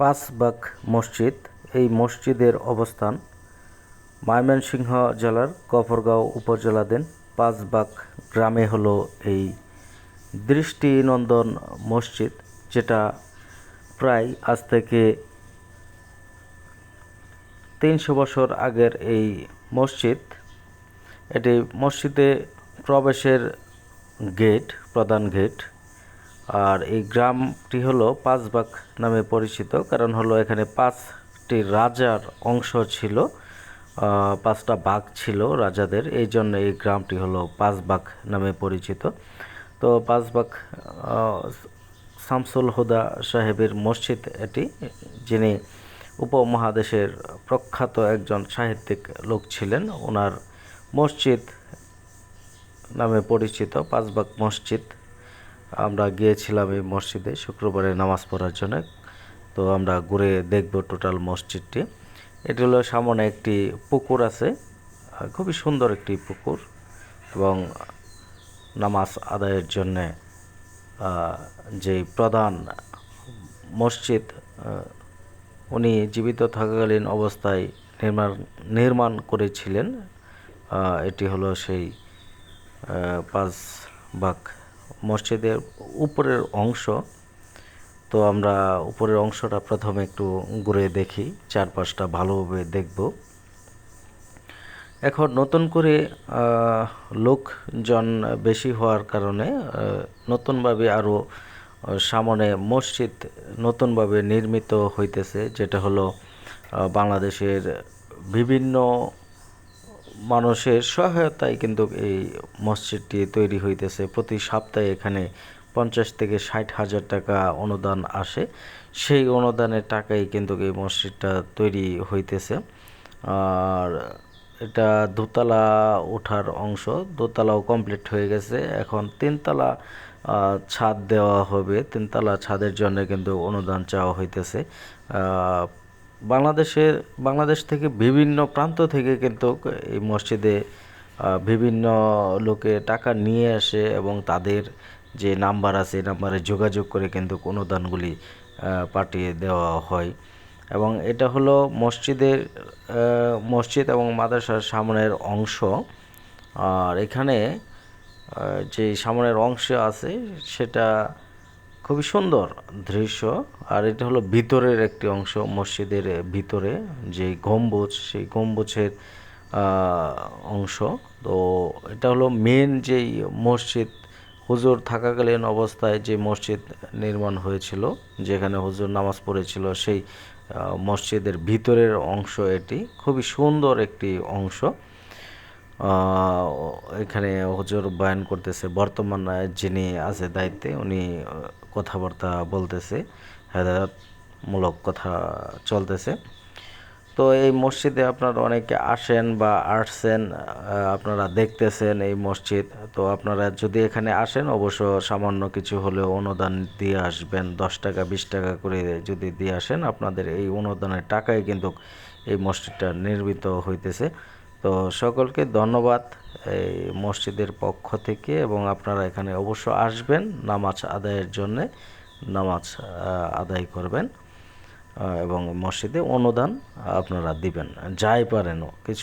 পাঁচবাগ মসজিদ, এই মসজিদের অবস্থান ময়মনসিংহ জেলার গফরগাঁও উপজেলাধীন পাঁচবাগ গ্রামে হলো এই দৃষ্টিনন্দন মসজিদ, যেটা প্রায় আজ থেকে তিনশো বছর আগের এই মসজিদ। এটি মসজিদে প্রবেশের গেট, প্রধান গেট। আর এই গ্রামটি হলো পাঁচবাগ নামে পরিচিত, কারণ হলো এখানে পাঁচটি রাজার অংশ ছিল পাঁচটা বাঘ ছিল রাজাদের, এই জন্য এই গ্রামটি হলো পাঁচবাগ নামে পরিচিত। তো পাঁচবাগ শামসুল হুদা সাহেবের মসজিদ এটি, যিনি উপমহাদেশের প্রখ্যাত একজন সাহিত্যিক লোক ছিলেন, ওনার মসজিদ নামে পরিচিত, পাঁচবাগ মসজিদ। আমরা গিয়েছিলাম এই মসজিদে শুক্রবারে নামাজ পড়ার জন্য। তো আমরা ঘুরে দেখব টোটাল মসজিদটি। এটি হলো সামনে একটি পুকুর আছে খুবই সুন্দর একটি পুকুর এবং নামাজ আদায়ের জন্যে যে প্রধান মসজিদ উনি জীবিত থাকাকালীন অবস্থায় নির্মাণ নির্মাণ করেছিলেন। এটি হলো সেই পাঁচ বাগ মসজিদের উপরের অংশ। তো আমরা উপরের অংশটা প্রথমে একটু ঘুরে দেখি, চারপাশটা ভালোভাবে দেখব। এখন নতুন করে লোকজন বেশি হওয়ার কারণে নতুনভাবে আরও সামনে মসজিদ নতুনভাবে নির্মিত হইতেছে, যেটা হলো বাংলাদেশের বিভিন্ন মানুষের সহায়তায় কিন্তু এই মসজিদটি তৈরি হইতেছে। প্রতি সপ্তাহে এখানে পঞ্চাশ থেকে ষাট হাজার টাকা অনুদান আসে। সেই অনুদানের টাকাই কিন্তু এই মসজিদটা তৈরি হইতেছে। আর এটা দোতলা ওঠার অংশ, দোতলাও কমপ্লিট হয়ে গেছে। এখন তিনতলা ছাদ দেওয়া হবে। তিনতলা ছাদের জন্য কিন্তু অনুদান চাওয়া হইতেছে। বাংলাদেশের, বাংলাদেশ থেকে বিভিন্ন প্রান্ত থেকে কিন্তু এই মসজিদে বিভিন্ন লোকে টাকা নিয়ে আসে এবং তাদের যে নাম্বার আছে নাম্বারে যোগাযোগ করে কিন্তু অনুদানগুলি পাঠিয়ে দেওয়া হয়। এবং এটা হলো মসজিদের মসজিদ এবং মাদ্রাসার সামনের অংশ। আর এখানে যে সামনের অংশ আছে, সেটা খুবই সুন্দর দৃশ্য। আর এটা হলো ভিতরের একটি অংশ, মসজিদের ভিতরে যে গম্বুজ, সেই গম্বুজের অংশ। তো এটা হলো মেন যেই মসজিদ, হুজুর থাকাকালীন অবস্থায় যে মসজিদ নির্মাণ হয়েছিল, যেখানে হুজুর নামাজ পড়েছিল, সেই মসজিদের ভিতরের অংশ এটি। খুবই সুন্দর একটি অংশ। এখানে হুজুর বয়ান করতেছে, বর্তমান যিনি আছে দায়িত্বে উনি কথাবার্তা বলতেছে, হেদায়তমূলক কথা চলতেছে। তো এই মসজিদে আপনারা অনেকে আসেন বা আসছেন আপনারা দেখতেছেন এই মসজিদ। তো আপনারা যদি এখানে আসেন, অবশ্য সামান্য কিছু হলেও অনুদান দিয়ে আসবেন, দশ টাকা, বিশ টাকা করে যদি দিয়ে আসেন, আপনাদের এই অনুদানের টাকায় কিন্তু এই মসজিদটা নির্মিত হইতেছে। তো সকলকে ধন্যবাদ এই মসজিদের পক্ষ থেকে এবং আপনারা এখানে অবশ্য আসবেন নামাজ আদায়ের জন্য, নামাজ আদায় করবেন এবং মসজিদে অনুদান আপনারা দিবেন। যাই পারেন, কিছু